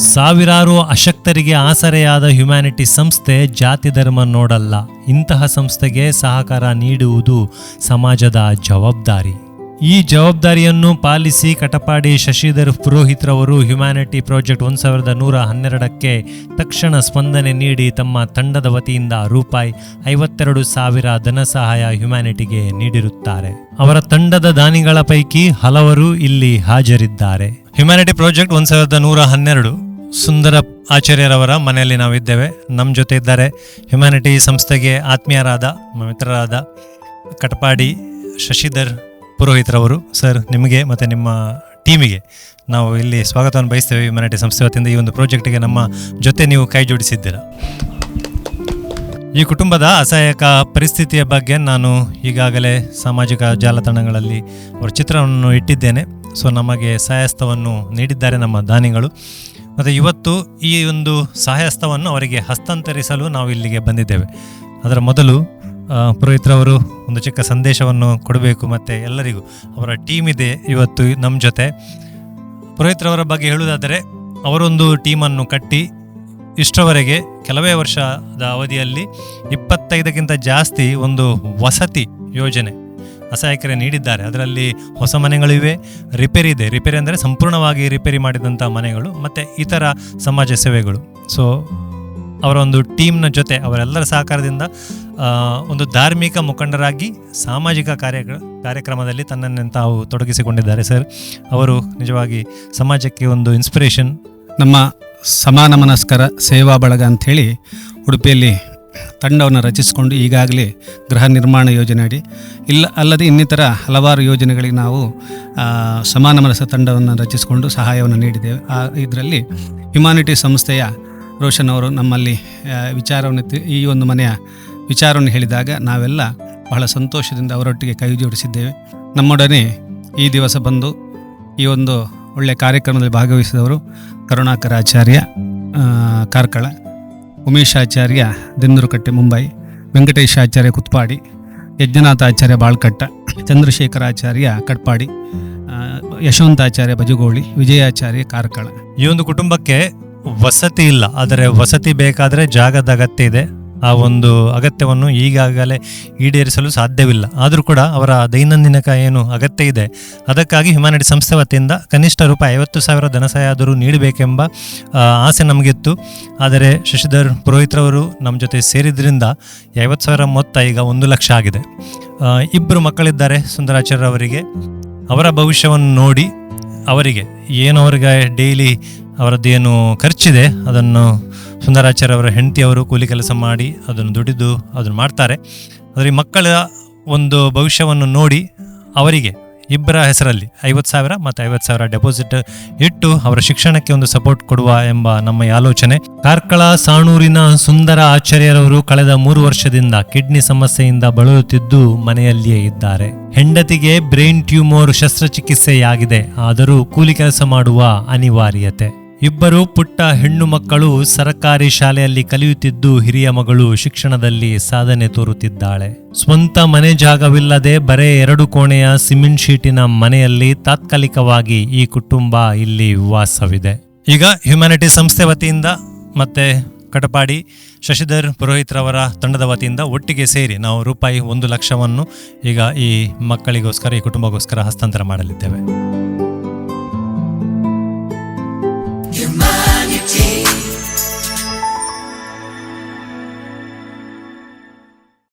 ಸಾವಿರಾರು ಅಶಕ್ತರಿಗೆ ಆಸರೆಯಾದ ಹ್ಯುಮ್ಯಾನಿಟಿ ಸಂಸ್ಥೆ ಜಾತಿ ಧರ್ಮ ನೋಡಲ್ಲ. ಇಂತಹ ಸಂಸ್ಥೆಗೆ ಸಹಕಾರ ನೀಡುವುದು ಸಮಾಜದ ಜವಾಬ್ದಾರಿ. ಈ ಜವಾಬ್ದಾರಿಯನ್ನು ಪಾಲಿಸಿ ಕಟಪಾಡಿ ಶಶಿಧರ್ ಪುರೋಹಿತ್ರವರು ಹ್ಯುಮ್ಯಾನಿಟಿ ಪ್ರಾಜೆಕ್ಟ್ ಒಂದು ಸಾವಿರದ ನೂರ ಹನ್ನೆರಡಕ್ಕೆ ತಕ್ಷಣ ಸ್ಪಂದನೆ ನೀಡಿ ತಮ್ಮ ತಂಡದ ವತಿಯಿಂದ ರೂಪಾಯಿ ಐವತ್ತೆರಡು ಸಾವಿರ ಧನ ಸಹಾಯ ಹ್ಯುಮ್ಯಾನಿಟಿಗೆ ನೀಡಿರುತ್ತಾರೆ. ಅವರ ತಂಡದ ದಾನಿಗಳ ಪೈಕಿ ಹಲವರು ಇಲ್ಲಿ ಹಾಜರಿದ್ದಾರೆ. ಹ್ಯುಮ್ಯಾನಿಟಿ ಪ್ರಾಜೆಕ್ಟ್ ಒಂದು ಸಾವಿರದ ನೂರ ಹನ್ನೆರಡು ಸುಂದರ ಆಚಾರ್ಯರವರ ಮನೆಯಲ್ಲಿ ನಾವಿದ್ದೇವೆ. ನಮ್ಮ ಜೊತೆ ಇದ್ದಾರೆ ಹ್ಯುಮ್ಯಾನಿಟಿ ಸಂಸ್ಥೆಗೆ ಆತ್ಮೀಯರಾದ ಮಿತ್ರರಾದ ಕಟಪಾಡಿ ಶಶಿಧರ್ ಪುರೋಹಿತ್ರವರು. ಸರ್, ನಿಮಗೆ ಮತ್ತು ನಿಮ್ಮ ಟೀಮಿಗೆ ನಾವು ಇಲ್ಲಿ ಸ್ವಾಗತವನ್ನು ಬಯಸ್ತೇವೆ ಹ್ಯುಮ್ಯಾನಿಟಿ ಸಂಸ್ಥೆ ವತಿಯಿಂದ ಈ ಒಂದು ಪ್ರಾಜೆಕ್ಟ್ಗೆ ನಮ್ಮ ಜೊತೆ ನೀವು ಕೈ ಜೋಡಿಸಿದ್ದೀರಾ. ಈ ಕುಟುಂಬದ ಅಸಹಾಯಕ ಪರಿಸ್ಥಿತಿಯ ಬಗ್ಗೆ ನಾನು ಈಗಾಗಲೇ ಸಾಮಾಜಿಕ ಜಾಲತಾಣಗಳಲ್ಲಿ ಅವರ ಚಿತ್ರವನ್ನು ಇಟ್ಟಿದ್ದೇನೆ. ಸೊ, ನಮಗೆ ಸಹಾಯಸ್ತವನ್ನು ನೀಡಿದ್ದಾರೆ ನಮ್ಮ ದಾನಿಗಳು. ಮತ್ತು ಇವತ್ತು ಈ ಒಂದು ಸಹಾಯಸ್ತವನ್ನು ಅವರಿಗೆ ಹಸ್ತಾಂತರಿಸಲು ನಾವು ಇಲ್ಲಿಗೆ ಬಂದಿದ್ದೇವೆ. ಅದರ ಮೊದಲು ಪುರೋಹಿತ್ರವರು ಒಂದು ಚಿಕ್ಕ ಸಂದೇಶವನ್ನು ಕೊಡಬೇಕು ಮತ್ತು ಎಲ್ಲರಿಗೂ. ಅವರ ಟೀಮ್ ಇದೆ ಇವತ್ತು ನಮ್ಮ ಜೊತೆ. ಪುರೋಹಿತ್ರವರ ಬಗ್ಗೆ ಹೇಳುವುದಾದರೆ, ಅವರೊಂದು ಟೀಮನ್ನು ಕಟ್ಟಿ, ಇಷ್ಟರವರೆಗೆ ಕೆಲವೇ ವರ್ಷದ ಅವಧಿಯಲ್ಲಿ ಇಪ್ಪತ್ತೈದಕ್ಕಿಂತ ಜಾಸ್ತಿ ಒಂದು ವಸತಿ ಯೋಜನೆ ಅಸಹಾಯಕರೇ ನೀಡಿದ್ದಾರೆ. ಅದರಲ್ಲಿ ಹೊಸ ಮನೆಗಳಿವೆ ರಿಪೇರಿ ಇದೆ. ರಿಪೇರಿ ಅಂದರೆ ಸಂಪೂರ್ಣವಾಗಿ ರಿಪೇರಿ ಮಾಡಿದಂಥ ಮನೆಗಳು ಮತ್ತು ಇತರ ಸಮಾಜ ಸೇವೆಗಳು. ಸೊ ಅವರ ಒಂದು ಟೀಮ್ನ ಜೊತೆ ಅವರೆಲ್ಲರ ಸಹಕಾರದಿಂದ ಒಂದು ಧಾರ್ಮಿಕ ಮುಖಂಡರಾಗಿ ಸಾಮಾಜಿಕ ಕಾರ್ಯ ಕಾರ್ಯಕ್ರಮದಲ್ಲಿ ತನ್ನನ್ನು ತಾವು ತೊಡಗಿಸಿಕೊಂಡಿದ್ದಾರೆ ಸರ್. ಅವರು ನಿಜವಾಗಿ ಸಮಾಜಕ್ಕೆ ಒಂದು ಇನ್ಸ್ಪಿರೇಷನ್ ನಮ್ಮ ಸಮಾನ ಮನಸ್ಕರ ಸೇವಾ ಬಳಗ ಅಂಥೇಳಿ ಉಡುಪಿಯಲ್ಲಿ ತಂಡವನ್ನು ರಚಿಸಿಕೊಂಡು ಈಗಾಗಲೇ ಗೃಹ ನಿರ್ಮಾಣ ಯೋಜನೆ ಅಡಿ, ಇಲ್ಲ ಅಲ್ಲದೆ ಇನ್ನಿತರ ಹಲವಾರು ಯೋಜನೆಗಳಿಗೆ ನಾವು ಸಮಾನ ಮನಸ್ಸ ತಂಡವನ್ನು ರಚಿಸಿಕೊಂಡು ಸಹಾಯವನ್ನು ನೀಡಿದ್ದೇವೆ. ಆ, ಇದರಲ್ಲಿ ಹ್ಯುಮಾನಿಟಿ ಸಂಸ್ಥೆಯ ರೋಷನ್ ಅವರು ನಮ್ಮಲ್ಲಿ ವಿಚಾರವನ್ನು ಈ ಒಂದು ಮನೆಯ ವಿಚಾರವನ್ನು ಹೇಳಿದಾಗ ನಾವೆಲ್ಲ ಬಹಳ ಸಂತೋಷದಿಂದ ಅವರೊಟ್ಟಿಗೆ ಕೈ ಜೋಡಿಸಿದ್ದೇವೆ. ನಮ್ಮೊಡನೆ ಈ ದಿವಸ ಬಂದು ಈ ಒಂದು ಒಳ್ಳೆಯ ಕಾರ್ಯಕ್ರಮದಲ್ಲಿ ಭಾಗವಹಿಸಿದವರು ಕರುಣಾಕರಾಚಾರ್ಯ ಕಾರ್ಕಳ ಉಮೇಶ್ ಆಚಾರ್ಯ ದಿನ್ನೂರುಕಟ್ಟೆ ಮುಂಬೈ ವೆಂಕಟೇಶ್ ಆಚಾರ್ಯ ಕುತ್ಪಾಡಿ ಯಜ್ಞನಾಥ ಆಚಾರ್ಯ ಬಾಳ್ಕಟ್ಟ, ಚಂದ್ರಶೇಖರಾಚಾರ್ಯ ಕಟ್ಪಾಡಿ ಯಶವಂತಾಚಾರ್ಯ ಬಜಗೋಳಿ, ವಿಜಯಾಚಾರ್ಯ ಕಾರ್ಕಳ. ಈ ಒಂದು ಕುಟುಂಬಕ್ಕೆ ವಸತಿ ಇಲ್ಲ, ಆದರೆ ವಸತಿ ಬೇಕಾದರೆ ಜಾಗದ ಅಗತ್ಯ ಇದೆ. ಆ ಒಂದು ಅಗತ್ಯವನ್ನು ಈಗಾಗಲೇ ಈಡೇರಿಸಲು ಸಾಧ್ಯವಿಲ್ಲ. ಆದರೂ ಕೂಡ ಅವರ ದೈನಂದಿನಕ ಏನು ಅಗತ್ಯ ಇದೆ, ಅದಕ್ಕಾಗಿ ಹ್ಯುಮ್ಯಾನಿಟಿ ಸಂಸ್ಥೆ ವತಿಯಿಂದ ಕನಿಷ್ಠ ರೂಪಾಯಿ ಐವತ್ತು ಸಾವಿರ ಧನಸಹಾಯ ಆದರೂ ನೀಡಬೇಕೆಂಬ ಆಸೆ ನಮಗಿತ್ತು. ಆದರೆ ಶಶಿಧರ್ ಪುರೋಹಿತ್ರವರು ನಮ್ಮ ಜೊತೆ ಸೇರಿದ್ರಿಂದ ಐವತ್ತು ಸಾವಿರ ಮೊತ್ತ ಈಗ ಒಂದು ಲಕ್ಷ ಆಗಿದೆ. ಇಬ್ಬರು ಮಕ್ಕಳಿದ್ದಾರೆ ಸುಂದರಾಚಾರ್ರವರಿಗೆ ಅವರ ಭವಿಷ್ಯವನ್ನು ನೋಡಿ ಅವರಿಗೆ ಏನು ಅವರಿಗೆ ಡೈಲಿ ಅವರದ್ದೇನು ಖರ್ಚಿದೆ ಅದನ್ನು ಸುಂದರಾಚಾರ್ಯ ಅವರ ಹೆಂಡತಿಯವರು ಕೂಲಿ ಕೆಲಸ ಮಾಡಿ ಅದನ್ನು ದುಡಿದು ಅದನ್ನು ಮಾಡ್ತಾರೆ. ಆದರೆ ಈ ಮಕ್ಕಳ ಒಂದು ಭವಿಷ್ಯವನ್ನು ನೋಡಿ ಅವರಿಗೆ ಇಬ್ಬರ ಹೆಸರಲ್ಲಿ ಐವತ್ತು ಸಾವಿರ ಮತ್ತು ಐವತ್ತು ಸಾವಿರ ಡೆಪಾಸಿಟ್ ಇಟ್ಟು ಅವರ ಶಿಕ್ಷಣಕ್ಕೆ ಒಂದು ಸಪೋರ್ಟ್ ಕೊಡುವ ಎಂಬ ನಮ್ಮ ಈ ಆಲೋಚನೆ. ಕಾರ್ಕಳ ಸಾಣೂರಿನ ಸುಂದರ ಆಚಾರ್ಯರವರು ಕಳೆದ ಮೂರು ವರ್ಷದಿಂದ ಕಿಡ್ನಿ ಸಮಸ್ಯೆಯಿಂದ ಬಳಲುತ್ತಿದ್ದು ಮನೆಯಲ್ಲಿಯೇ ಇದ್ದಾರೆ. ಹೆಂಡತಿಗೆ ಬ್ರೈನ್ ಟ್ಯೂಮರ್ ಶಸ್ತ್ರಚಿಕಿತ್ಸೆಯಾಗಿದೆ. ಆದರೂ ಕೂಲಿ ಕೆಲಸ ಮಾಡುವ ಅನಿವಾರ್ಯತೆ. ಇಬ್ಬರು ಪುಟ್ಟ ಹೆಣ್ಣು ಮಕ್ಕಳು ಸರಕಾರಿ ಶಾಲೆಯಲ್ಲಿ ಕಲಿಯುತ್ತಿದ್ದು ಹಿರಿಯ ಮಗಳು ಶಿಕ್ಷಣದಲ್ಲಿ ಸಾಧನೆ ತೋರುತ್ತಿದ್ದಾಳೆ. ಸ್ವಂತ ಮನೆ ಜಾಗವಿಲ್ಲದೆ ಬರೇ ಎರಡು ಕೋಣೆಯ ಸಿಮೆಂಟ್ ಶೀಟಿನ ಮನೆಯಲ್ಲಿ ತಾತ್ಕಾಲಿಕವಾಗಿ ಈ ಕುಟುಂಬ ಇಲ್ಲಿ ವಾಸವಿದೆ. ಈಗ ಹ್ಯುಮ್ಯಾನಿಟಿ ಸಂಸ್ಥೆ ವತಿಯಿಂದ ಮತ್ತೆ ಕಟಪಾಡಿ ಶಶಿಧರ್ ಪುರೋಹಿತ್ರವರ ತಂಡದ ವತಿಯಿಂದ ಒಟ್ಟಿಗೆ ಸೇರಿ ನಾವು ರೂಪಾಯಿ ಒಂದು ಲಕ್ಷವನ್ನು ಈಗ ಈ ಮಕ್ಕಳಿಗೋಸ್ಕರ, ಈ ಕುಟುಂಬಗೋಸ್ಕರ ಹಸ್ತಾಂತರ ಮಾಡಲಿದ್ದೇವೆ.